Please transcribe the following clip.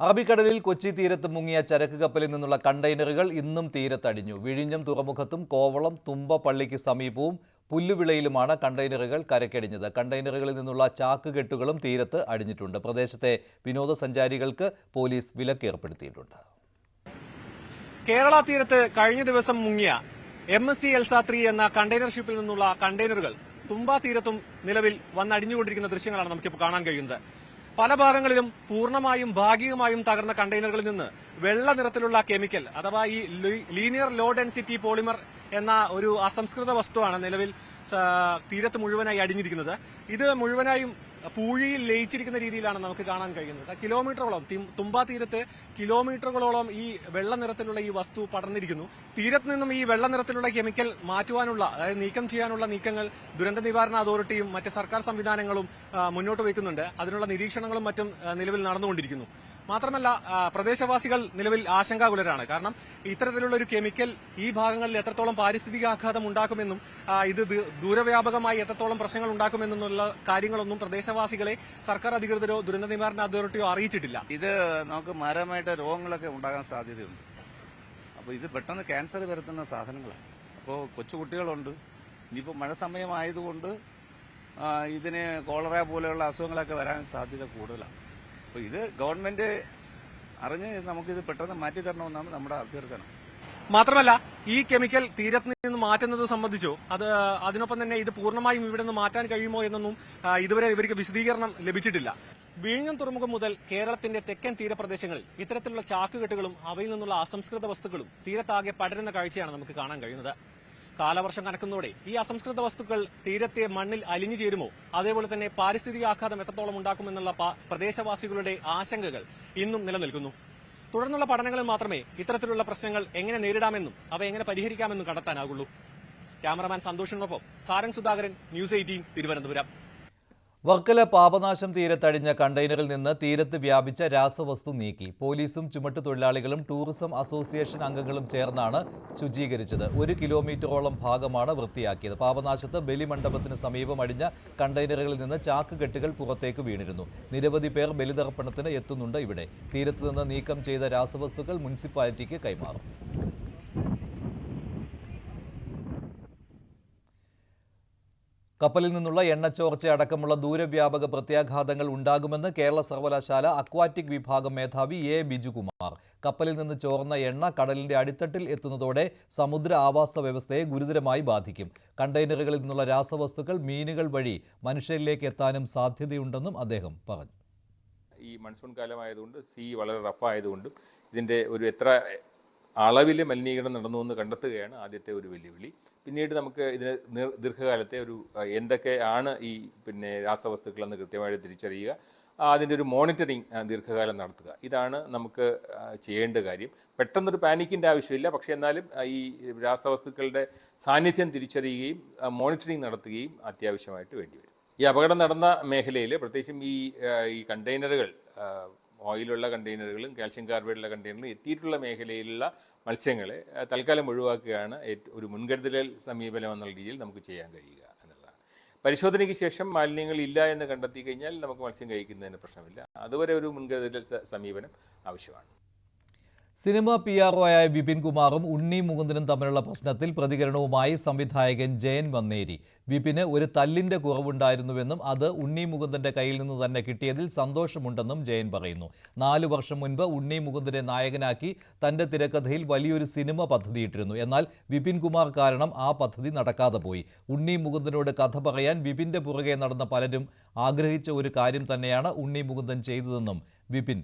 അറബിക്കടലിൽ കൊച്ചി തീരത്ത് മുങ്ങിയ ചരക്ക് കപ്പലിൽ നിന്നുള്ള കണ്ടെയ്നറുകൾ ഇന്നും തീരത്തടിഞ്ഞു. വിഴിഞ്ഞം തുറമുഖത്തും കോവളം തുമ്പ പള്ളിക്ക് സമീപവും പുല്ലുവിളയിലുമാണ് കണ്ടെയ്നറുകൾ കരക്കടിഞ്ഞത്. കണ്ടെയ്നറുകളിൽ നിന്നുള്ള ചാക്കുകെട്ടുകളും തീരത്ത് അടിഞ്ഞിട്ടുണ്ട്. പ്രദേശത്തെ വിനോദസഞ്ചാരികൾക്ക് പോലീസ് വിലക്ക് ഏർപ്പെടുത്തിയിട്ടുണ്ട് കേരള തീരത്ത് കഴിഞ്ഞ ദിവസം മുങ്ങിയ എം എസ് സി എൽസാത്രി എന്ന കണ്ടെയ്നർ ഷിപ്പിൽ നിന്നുള്ള കണ്ടെയ്നറുകൾ തുമ്പ തീരത്തും നിലവിൽ വന്നടിഞ്ഞുകൊണ്ടിരിക്കുന്ന ദൃശ്യങ്ങളാണ് നമുക്കിപ്പോൾ കാണാൻ കഴിയുന്നത്. പല ഭാഗങ്ങളിലും പൂർണമായും ഭാഗികമായും തകർന്ന കണ്ടെയ്നറുകളിൽ നിന്ന് വെള്ള നിറത്തിലുള്ള കെമിക്കൽ അഥവാ ഈ ലീനിയർ ലോ ഡെൻസിറ്റി പോളിമർ എന്ന ഒരു അസംസ്കൃത വസ്തുവാണ് നിലവിൽ തീരത്ത് മുഴുവനായി അടിഞ്ഞിരിക്കുന്നത്. ഇത് മുഴുവനായും പൂഴിയിൽ ലയിച്ചിരിക്കുന്ന രീതിയിലാണ് നമുക്ക് കാണാൻ കഴിയുന്നത്. കിലോമീറ്ററോളം തുമ്പ തീരത്ത് കിലോമീറ്ററുകളോളം ഈ വെള്ള നിറത്തിലുള്ള ഈ വസ്തു പടർന്നിരിക്കുന്നു. തീരത്ത് നിന്നും ഈ വെള്ള നിറത്തിലുള്ള കെമിക്കൽ മാറ്റുവാനുള്ള അതായത് നീക്കം ചെയ്യാനുള്ള നീക്കങ്ങൾ ദുരന്ത നിവാരണ അതോറിറ്റിയും മറ്റ് സർക്കാർ സംവിധാനങ്ങളും മുന്നോട്ട് വയ്ക്കുന്നുണ്ട്. അതിനുള്ള നിരീക്ഷണങ്ങളും മറ്റും നിലവിൽ നടന്നുകൊണ്ടിരിക്കുന്നു. മാത്രമല്ല പ്രദേശവാസികൾ നിലവിൽ ആശങ്കാകുലരാണ്. കാരണം ഇത്തരത്തിലുള്ള ഒരു കെമിക്കൽ ഈ ഭാഗങ്ങളിൽ എത്രത്തോളം പാരിസ്ഥിതിക ആഘാതം ഉണ്ടാക്കുമെന്നും ഇത് ദൂരവ്യാപകമായി എത്രത്തോളം പ്രശ്നങ്ങൾ ഉണ്ടാക്കുമെന്നുള്ള കാര്യങ്ങളൊന്നും പ്രദേശവാസികളെ സർക്കാർ അധികൃതരോ ദുരന്ത നിവാരണ അതോറിറ്റിയോ അറിയിച്ചിട്ടില്ല. ഇത് നമുക്ക് മാരകമായിട്ട് രോഗങ്ങളൊക്കെ ഉണ്ടാകാൻ സാധ്യതയുണ്ട്. അപ്പോൾ ഇത് പെട്ടെന്ന് ക്യാൻസർ വരുത്തുന്ന സാധനങ്ങളാണ്. അപ്പോൾ കൊച്ചുകുട്ടികളുണ്ട്. ഇനിയിപ്പോൾ മഴ സമയമായതുകൊണ്ട് ഇതിന് കോളറ പോലെയുള്ള അസുഖങ്ങളൊക്കെ വരാൻ സാധ്യത കൂടുതലാണ്. അപ്പോൾ ഇത് ഗവൺമെന്റ് അറിഞ്ഞ് നമുക്കിത് പെട്ടെന്ന് മാറ്റി തരണമെന്നാണ് നമ്മുടെ അഭ്യർത്ഥന. മാത്രമല്ല ഈ കെമിക്കൽ തീരത്ത് നിന്ന് മാറ്റുന്നത് സംബന്ധിച്ചോ അത് അതിനൊപ്പം തന്നെ ഇത് പൂർണമായും ഇവിടെ നിന്ന് മാറ്റാൻ കഴിയുമോ എന്നൊന്നും ഇതുവരെ ഇവർക്ക് വിശദീകരണം ലഭിച്ചിട്ടില്ല. വിഴിഞ്ഞം തുറമുഖം മുതൽ കേരളത്തിന്റെ തെക്കൻ തീരപ്രദേശങ്ങളിൽ ഇത്തരത്തിലുള്ള ചാക്കുകെട്ടുകളും അവയിൽ നിന്നുള്ള അസംസ്കൃത വസ്തുക്കളും തീരത്താകെ പടരുന്ന കാഴ്ചയാണ് നമുക്ക് കാണാൻ കഴിയുന്നത്. കാലവർഷം കനക്കുന്നതോടെ ഈ അസംസ്കൃത വസ്തുക്കൾ തീരത്തെ മണ്ണിൽ അലിഞ്ഞു ചേരുമോ? അതേപോലെ തന്നെ പാരിസ്ഥിതിക ആഘാതം എത്രത്തോളം ഉണ്ടാക്കുമെന്നുള്ള പ്രദേശവാസികളുടെ ആശങ്കകൾ ഇന്നും നിലനിൽക്കുന്നു. തുടർന്നുള്ള പഠനങ്ങളിൽ മാത്രമേ ഇത്തരത്തിലുള്ള പ്രശ്നങ്ങൾ എങ്ങനെ നേരിടാമെന്നും അവ എങ്ങനെ പരിഹരിക്കാമെന്നും കണ്ടെത്താനാകുള്ളൂ. ക്യാമറമാൻ സന്തോഷിനൊപ്പം സാരംഗ് സുധാകരൻ ന്യൂസ് എയ്റ്റീൻ തിരുവനന്തപുരം. വർക്കല പാപനാശം തീരത്തടിഞ്ഞ കണ്ടെയ്നറിൽ നിന്ന് തീരത്ത് വ്യാപിച്ച രാസവസ്തു നീക്കി. പോലീസും ചുമട്ടു തൊഴിലാളികളും ടൂറിസം അസോസിയേഷൻ അംഗങ്ങളും ചേർന്നാണ് ശുചീകരിച്ചത്. ഒരു കിലോമീറ്ററോളം ഭാഗമാണ് വൃത്തിയാക്കിയത്. പാപനാശത്ത് ബലിമണ്ഡപത്തിന് സമീപം അടിഞ്ഞ കണ്ടെയ്നറുകളിൽ നിന്ന് ചാക്കുകെട്ടുകൾ പുറത്തേക്ക് വീണിരുന്നു. നിരവധി പേർ ബലിതർപ്പണത്തിന് എത്തുന്നുണ്ട് ഇവിടെ. തീരത്ത് നിന്ന് നീക്കം ചെയ്ത രാസവസ്തുക്കൾ മുനിസിപ്പാലിറ്റിക്ക് കൈമാറും. കപ്പലിൽ നിന്നുള്ള എണ്ണ ചോർച്ച അടക്കമുള്ള ദൂരവ്യാപക പ്രത്യാഘാതങ്ങൾ ഉണ്ടാകുമെന്ന് കേരള സർവകലാശാല അക്വാറ്റിക് വിഭാഗം മേധാവി എ ബിജുകുമാർ. കപ്പലിൽ നിന്ന് ചോർന്ന എണ്ണ കടലിന്റെ അടിത്തട്ടിൽ എത്തുന്നതോടെ സമുദ്ര ആവാസ വ്യവസ്ഥയെ ഗുരുതരമായി ബാധിക്കും. കണ്ടെയ്നറുകളിൽ നിന്നുള്ള രാസവസ്തുക്കൾ മീനുകൾ വഴി മനുഷ്യരിലേക്ക് എത്താനും സാധ്യതയുണ്ടെന്നും അദ്ദേഹം പറഞ്ഞു. ഈ മൺസൂൺ കാലമായതുകൊണ്ട് സീ വളരെ റഫ് റഫായതുകൊണ്ടും ഇതിന്റെ ഒരു എത്ര അളവിൽ മലിനീകരണം നടന്നു എന്ന് കണ്ടെത്തുകയാണ് ആദ്യത്തെ ഒരു വെല്ലുവിളി. പിന്നീട് നമുക്ക് ഇതിന് ദീർഘകാലത്തെ ഒരു എന്തൊക്കെ എന്തൊക്കെയാണ് ഈ പിന്നെ രാസവസ്തുക്കളെന്ന് കൃത്യമായിട്ട് തിരിച്ചറിയുക അതിന്റെ ഒരു മോണിറ്ററിങ് ദീർഘകാലം നടത്തുക. ഇതാണ് നമുക്ക് ചെയ്യേണ്ട കാര്യം. പെട്ടെന്നൊരു പാനിക്കിന്റെ ആവശ്യമില്ല. പക്ഷേ എന്നാലും ഈ രാസവസ്തുക്കളുടെ സാന്നിധ്യം തിരിച്ചറിയുകയും മോണിറ്ററിങ് നടത്തുകയും അത്യാവശ്യമായിട്ട് വേണ്ടിവരും. ഈ അപകടം നടന്ന മേഖലയിൽ പ്രത്യേകിച്ചും ഈ ഈ കണ്ടെയ്നറുകൾ ഓയിലുള്ള കണ്ടെയ്നറുകളും കാൽഷ്യം കാർബൈഡുള്ള കണ്ടെയ്നറുകളും എത്തിയിട്ടുള്ള മേഖലയിലുള്ള മത്സ്യങ്ങളെ തൽക്കാലം ഒഴിവാക്കുകയാണ് ഒരു മുൻകരുതൽ സമീപനം എന്നുള്ള രീതിയിൽ നമുക്ക് ചെയ്യാൻ കഴിയുക എന്നുള്ളതാണ്. പരിശോധനയ്ക്ക് ശേഷം മാലിന്യങ്ങൾ ഇല്ല എന്ന് കണ്ടെത്തി കഴിഞ്ഞാൽ നമുക്ക് മത്സ്യം കഴിക്കുന്നതിന് പ്രശ്നമില്ല. അതുവരെ ഒരു മുൻകരുതൽ സമീപനം ആവശ്യമാണ്. സിനിമ പി ആർ ആയ വിപിൻ കുമാറും ഉണ്ണി മുകുന്ദനും തമ്മിലുള്ള പ്രശ്നത്തിൽ പ്രതികരണവുമായി സംവിധായകൻ ജയൻ വന്നേരി. വിപിന് ഒരു തല്ലിന്റെ കുറവുണ്ടായിരുന്നുവെന്നും അത് ഉണ്ണി മുകുന്ദന്റെ കയ്യിൽ നിന്ന് തന്നെ കിട്ടിയതിൽ സന്തോഷമുണ്ടെന്നും ജയൻ പറയുന്നു. നാലു വർഷം മുൻപ് ഉണ്ണി മുകുന്ദനെ നായകനാക്കി തന്റെ തിരക്കഥയിൽ വലിയൊരു സിനിമ പദ്ധതിയിട്ടിരുന്നു. എന്നാൽ വിപിൻ കുമാർ കാരണം ആ പദ്ധതി നടക്കാതെ പോയി. ഉണ്ണി മുകുന്ദനോട് കഥ പറയാൻ വിപിന്റെ പുറകെ നടന്ന പലരും ആഗ്രഹിച്ച ഒരു കാര്യം തന്നെയാണ് ഉണ്ണി മുകുന്ദൻ ചെയ്തതെന്നും വിപിൻ